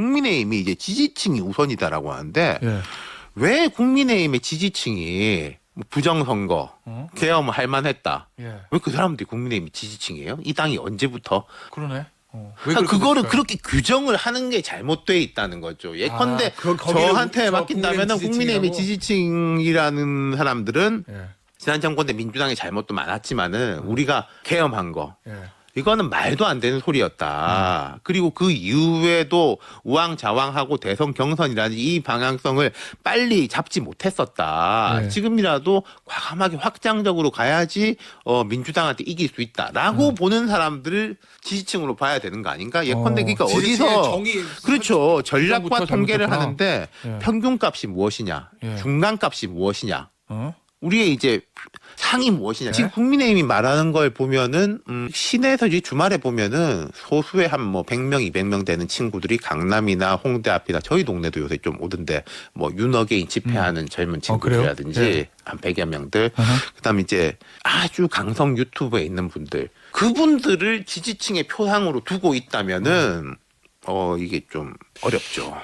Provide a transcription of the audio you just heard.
국민의힘이 이제 지지층이 우선이다라고 하는데 예. 왜 국민의힘의 지지층이 뭐 부정선거 어? 계엄 할 만했다. 예. 왜 그 사람들이 국민의힘 지지층이에요? 이 당이 언제부터? 그러네. 어. 왜 그러니까 그거를? 그렇게 규정을 하는 게 잘못돼 있다는 거죠. 예컨대 아, 그- 거기를 저한테 저 맡긴다면 국민의힘 국민의힘의 지지층이라는 사람들은 예. 지난 정권 때 민주당의 잘못도 많았지만은 우리가 계엄한 거 예. 이거는 말도 안 되는 소리였다. 그리고 그 이후에도 우왕좌왕하고 대선 경선이라는 이 방향성을 빨리 잡지 못했었다. 네. 지금이라도 과감하게 확장적으로 가야지 어, 민주당한테 이길 수 있다라고 보는 사람들을 지지층으로 봐야 되는 거 아닌가? 예컨대 어, 그러니까 지지층의 어디서 정의 그렇죠 전략과 설정부터 통계를 잘못됐구나. 하는데 예. 평균값이 무엇이냐, 예. 중간값이 무엇이냐. 어? 우리의 이제 상이 무엇이냐. 네. 지금 국민의힘이 말하는 걸 보면은 음, 시내에서 이제 주말에 보면은 소수의 한 뭐 100명, 200명 되는 친구들이 강남이나 홍대 앞이나 저희 동네도 요새 좀 오던데 뭐 윤어게인 집회하는 젊은 어? 친구들이라든지 네. 한 100여 명들. 그다음에 이제 아주 강성 유튜브에 있는 분들 그분들을 지지층의 표상으로 두고 있다면은 어 이게 좀 어렵죠.